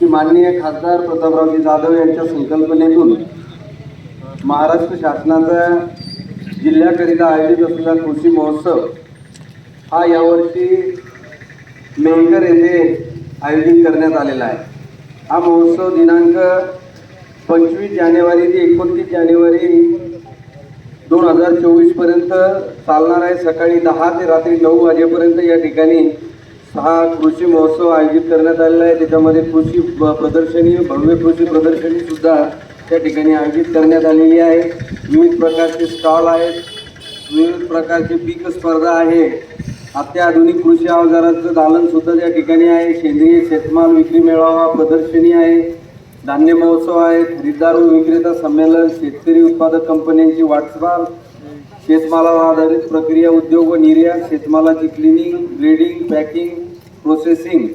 की माननीय खासदार प्रतापरावजी जाधव यांच्या संकल्पनेतून महाराष्ट्र शासनाचा जिल्ह्याकरिता आयोजित असलेला कृषी महोत्सव हा यावर्षी मेहकर येथे आयोजित करण्यात आलेला आहे. हा महोत्सव दिनांक पंचवीस जानेवारी ते एकोणतीस जानेवारी दोन हजार चोवीसपर्यंत चालणार आहे. सकाळी दहा ते रात्री नऊ वाजेपर्यंत या ठिकाणी हा कृषी महोत्सव आयोजित करण्यात आलेला आहे. त्याच्यामध्ये कृषी प्रदर्शनी भव्य कृषी प्रदर्शनी सुद्धा त्या ठिकाणी आयोजित करण्यात आलेली आहे. विविध प्रकारचे स्टॉल आहेत. विविध प्रकारची पीक स्पर्धा आहे. अत्याधुनिक कृषी अवजारांचं दालन सुद्धा त्या ठिकाणी आहे. सेंद्रिय शेतमाल विक्री मेळावा प्रदर्शनी आहे. धान्य महोत्सव आहे. खरीदार व विक्रेता संमेलन शेतकरी उत्पादक कंपन्यांची वाटचाल शेतमालावर आधारित प्रक्रिया उद्योग व निर्यात शेतमालाची क्लिनिंग ग्रेडिंग पॅकिंग प्रोसेसिंग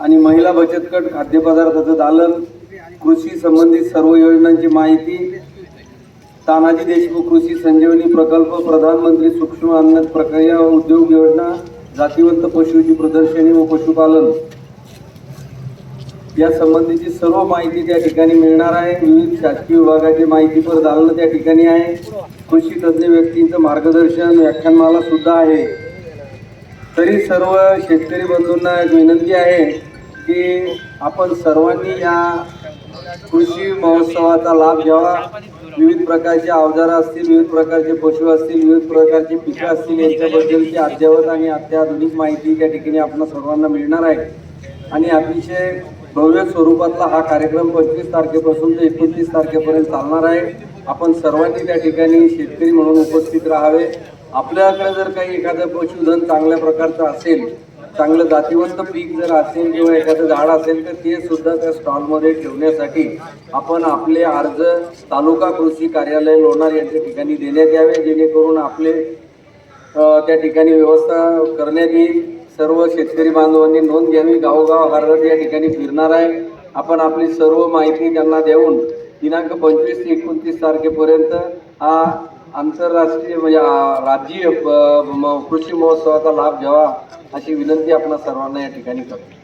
आणि महिला बचत गट खाद्यपदार्थाचं दालन कृषी संबंधित सर्व योजनांची माहिती तानाजी देशमुख कृषी संजीवनी प्रकल्प प्रधानमंत्री सूक्ष्म अन्न प्रक्रिया व उद्योग योजना जातीवंत पशुची प्रदर्शनी व पशुपालन. या संबंधीची सर्व माहिती त्या ठिकाणी मिळणार आहे विविध शासकीय विभागाची माहितीपर दालनं त्या ठिकाणी आहे. कृषी तज्ज्ञ व्यक्तींचं मार्गदर्शन व्याख्यानमाला सुद्धा आहे. तरी सर्व शेतकरी बंधूंना एक विनंती आहे की आपण सर्वांनी या कृषी महोत्सवाचा लाभ घ्यावा. विविध प्रकारचे अवजारं असतील विविध प्रकारचे पशु असतील विविध प्रकारची पिकं असतील यांच्याबद्दलची अद्ययावत आणि अत्याधुनिक माहिती त्या ठिकाणी आपल्या सर्वांना मिळणार आहे. आणि अतिशय भव्य स्वरूपातला हा कार्यक्रम पंचवीस तारखेपासून ते एकोणतीस तारखेपर्यंत चालणार आहे. आपण सर्वांनी त्या ठिकाणी शेतकरी म्हणून उपस्थित राहावे. आपल्याकडे जर काही एखादं पशुधन चांगल्या प्रकारचं असेल चांगलं जातीवंत पीक जर असेल किंवा एखादं झाड असेल तर ते सुद्धा त्या स्टॉलमध्ये ठेवण्यासाठी आपण आपले अर्ज तालुका कृषी कार्यालय लोणार यांच्या ठिकाणी देण्यात यावे. जेणेकरून आपले त्या ठिकाणी व्यवस्था करण्यात येईल. सर्व शेतकरी बांधवांनी नोंद घ्यावी. गावोगाव हरहर या ठिकाणी फिरणार आहे. आपण आपली सर्व माहिती त्यांना देऊन दिनांक पंचवीस ते एकोणतीस तारखेपर्यंत हा आंतरराष्ट्रीय म्हणजे राज्य म- कृषी महोत्सवाचा लाभ घ्यावा अशी विनंती आपण सर्वांना या ठिकाणी करतो.